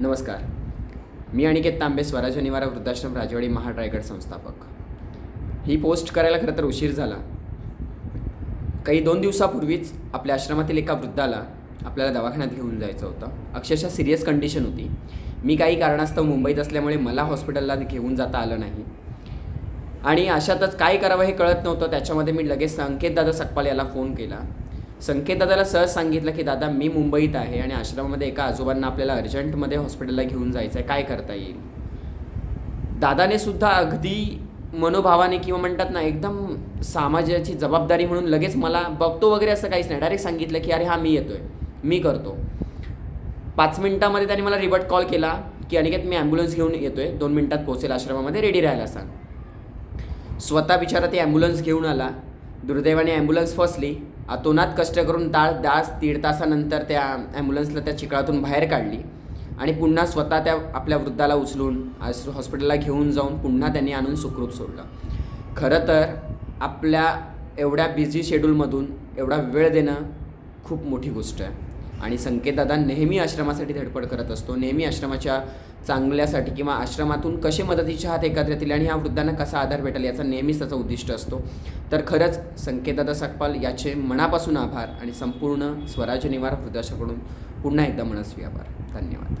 नमस्कार. मी अनिकेत तांबे स्वराज निवारा वृद्धाश्रम राजवाडी महाड रायगड संस्थापक. ही पोस्ट करायला खरं तर उशीर झाला. काही दोन दिवसापूर्वीच आपल्या आश्रमातील एका वृद्धाला आपल्याला दवाखान्यात घेऊन जायचं होतं. अक्षरशः सिरियस कंडिशन होती. मी काही कारणास्तव मुंबईत असल्यामुळे मला हॉस्पिटलला घेऊन जाता आलं नाही. आणि अशातच काय करावं हे कळत नव्हतं. त्याच्यामध्ये मी लगेच संकेतदादा सकपाल याला फोन केला. संकेतदादाला सहज सांगितलं की दादा मी मुंबईत आहे आणि आश्रमामध्ये एका आजोबांना आपल्याला अर्जंटमध्ये हॉस्पिटलला घेऊन जायचं आहे काय करता येईल? दादाने सुद्धा अगदी मनोभावाने किंवा म्हणतात ना एकदम समाजाची जबाबदारी म्हणून लगेच मला बघतो वगैरे असं काहीच नाही. डायरेक्ट सांगितलं की अरे हा मी येतोय. मी करतो. पाच मिनिटामध्ये त्यांनी मला रिवर्ट कॉल केला की अनिकेत मी ॲम्ब्युलन्स घेऊन येतोय. दोन मिनिटात पोहोचेल आश्रमामध्ये. रेडी राहायला सांग. स्वतः बिचारा ते ॲम्ब्युलन्स घेऊन आला. दुर्दैवाने ॲम्ब्युलन्स फसली. अतोनात कष्ट करून ताळ दास दीड तासानंतर त्या ॲम्ब्युलन्सला त्या चिखळातून बाहेर काढली. आणि पुन्हा स्वतः त्या आपल्या वृद्धाला उचलून हॉस्पिटलला घेऊन जाऊन पुन्हा त्यांनी आणून सुखरूप सोडलं. खरं तर आपल्या एवढ्या बिझी शेड्यूलमधून एवढा वेळ देणं खूप मोठी गोष्ट आहे. आणि संकेतदादा नेहमी आश्रमासाठी धडपड करत असतो. नेहमी आश्रमाच्या चांगल्यासाठी किंवा आश्रमातून कसे मदतीचे हात एकत्र येतील आणि ह्या वृद्धांना कसा आधार भेटेल याचा नेहमीच त्याचा उद्दिष्ट असतो. तर खरंच संकेतदादा सकपाल याचे मनापासून आभार आणि संपूर्ण स्वराज्य निवार वृद्धाश्रमकडून पुन्हा एकदा मनस्वी आभार. धन्यवाद.